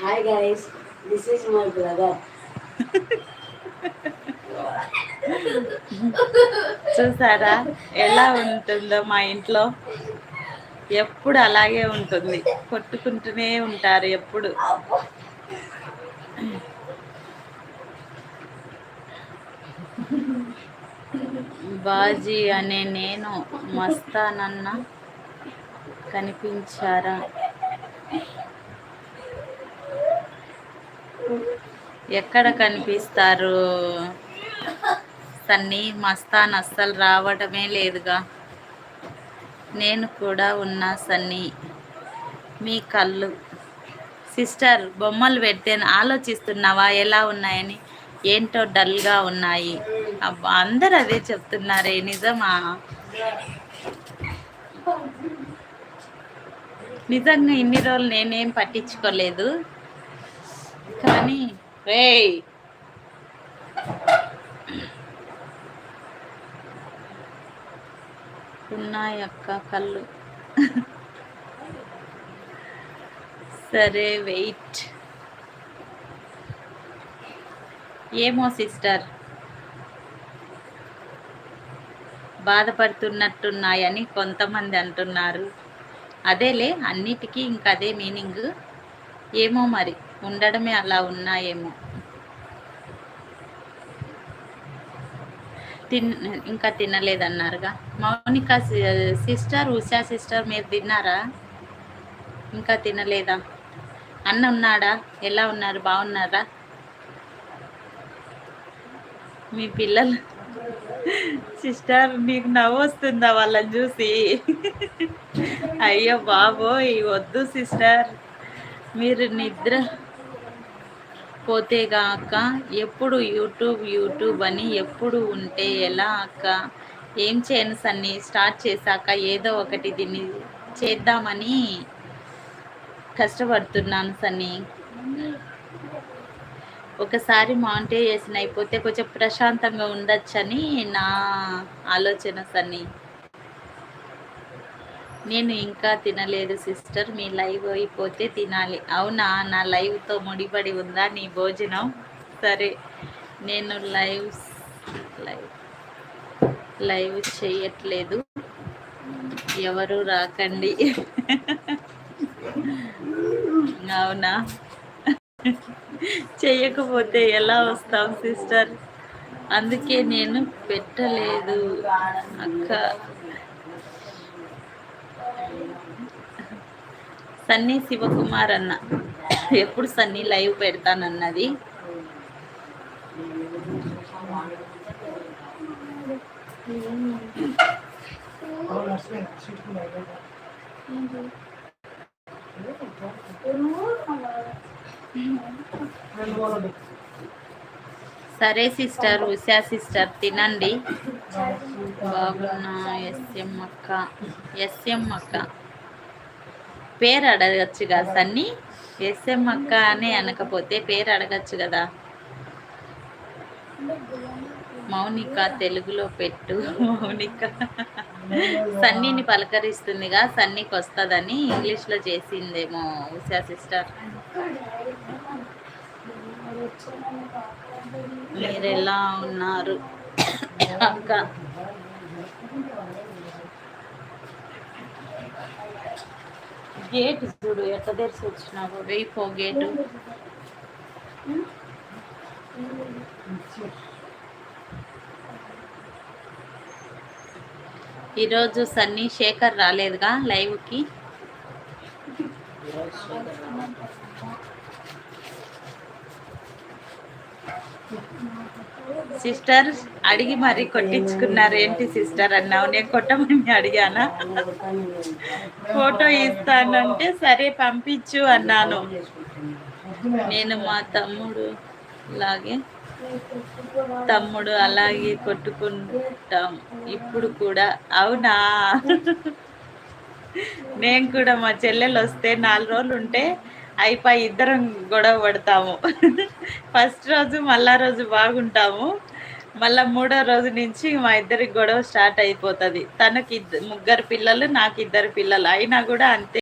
Hi guys this is my brother చూసారా? ఎలా ఉంటుందో మా ఇంట్లో. ఎప్పుడు అలాగే ఉంటుంది. కొట్టుకుంటూనే ఉంటారు ఎప్పుడు. బాజీ అనే నేను మస్తానన్నా కనిపించారా? ఎక్కడ కనిపిస్తారు? సన్నీ మస్తాన్ అస్సలు రావడమే లేదుగా. నేను కూడా ఉన్నా సన్నీ. మీ కళ్ళు. సిస్టర్ బొమ్మలు పెడితే ఆలోచిస్తున్నావా? ఎలా ఉన్నాయని? ఏంటో డల్గా ఉన్నాయి. అబ్బా అందరు అదే చెప్తున్నారే నిజమా? నిజంగా ఇన్ని రోజులు నేనేం పట్టించుకోలేదు. కానీ రే ఉన్నాయక్క కళ్ళు. సరే వెయిట్. ఏమో సిస్టర్? బాధపడుతున్నట్టున్నాయని కొంతమంది అంటున్నారు. అదేలే అన్నిటికీ ఇంక అదే మీనింగ్. ఏమో మరి ఉండడమే అలా ఉన్నాయేమో. తిన్ ఇంకా తినలేదన్నారుగా. మౌనిక సిస్టర్ ఉషా సిస్టర్ మీరు తిన్నారా? ఇంకా తినలేదా? అన్న ఉన్నాడా? ఎలా ఉన్నారు? బాగున్నారా? మీ పిల్లలు సిస్టర్ నీకు నవ్వు వస్తుందా వాళ్ళని చూసి? అయ్యో బాబోయ్ వద్దు సిస్టర్. మీరు నిద్ర పోతేగా అక్క? ఎప్పుడు యూట్యూబ్ యూట్యూబ్ అని ఎప్పుడు ఉంటే ఎలా అక్క? ఏం చేయను సన్ని స్టార్ట్ చేశాక ఏదో ఒకటి దీన్ని చేద్దామని కష్టపడుతున్నాను సన్ని. ఒకసారి మానిటైజేషన్ అయిపోతే కొంచెం ప్రశాంతంగా ఉండొచ్చని నా ఆలోచన సన్ని. నేను ఇంకా తినలేదు సిస్టర్ మీ లైవ్ అయిపోతే తినాలి. అవునా? నా లైవ్తో ముడిపడి ఉందా నీ భోజనం? సరే నేను లైవ్ లైవ్ లైవ్ చేయట్లేదు. ఎవరు రాకండి. అవునా? చెయ్యకపోతే ఎలా వస్తాం సిస్టర్? అందుకే నేను పెట్టలేదు. అక్క. సన్నీ శివకుమార్ అన్న ఎప్పుడు సన్నీ లైవ్ పెడతానన్నది? సరే సిస్టర్ ఉషా సిస్టర్ తినండి. బాగున్నా ఎస్ఎం అక్క ఎస్ఎం అక్క పేరు అడగచ్చు కదా సన్నీ? ఎస్ఎం అక్క అని అనకపోతే పేరు అడగచ్చు కదా. మౌనిక తెలుగులో పెట్టు మౌనిక. సన్నీని పలకరిస్తుందిగా సన్నీకి వస్తుందని ఇంగ్లీష్లో చేసిందేమో ఉషా సిస్టర్. మీరు ఎలా ఉన్నారు? అక్క. గేట్ చూడు ఎట్ట తెరిచి వచ్చినావు. వెయ్యిపో గేటు. ఈరోజు సన్నీ శేఖర్ రాలేదుగా లైవ్కి. సిస్టర్ అడిగి మరి కొట్టించుకున్నారు. ఏంటి సిస్టర్ అన్నావు? నేను కొట్టమని అడిగానా? ఫోటో ఇస్తానంటే సరే పంపించు అన్నాను. నేను మా తమ్ముడు లాగే తమ్ముడు అలాగే కొట్టుకుంటాం. ఇప్పుడు కూడా. అవునా? నేను కూడా మా చెల్లెలు వస్తే నాలుగు రోజులు ఉంటే అయిపోయి ఇద్దరం గొడవ పడతాము. ఫస్ట్ రోజు మళ్ళా రోజు బాగుంటాము. మళ్ళా మూడో రోజు నుంచి మా ఇద్దరికి గొడవ స్టార్ట్ అయిపోతుంది. తనకి ముగ్గురు పిల్లలు నాకు ఇద్దరు పిల్లలు. అయినా కూడా అంతే.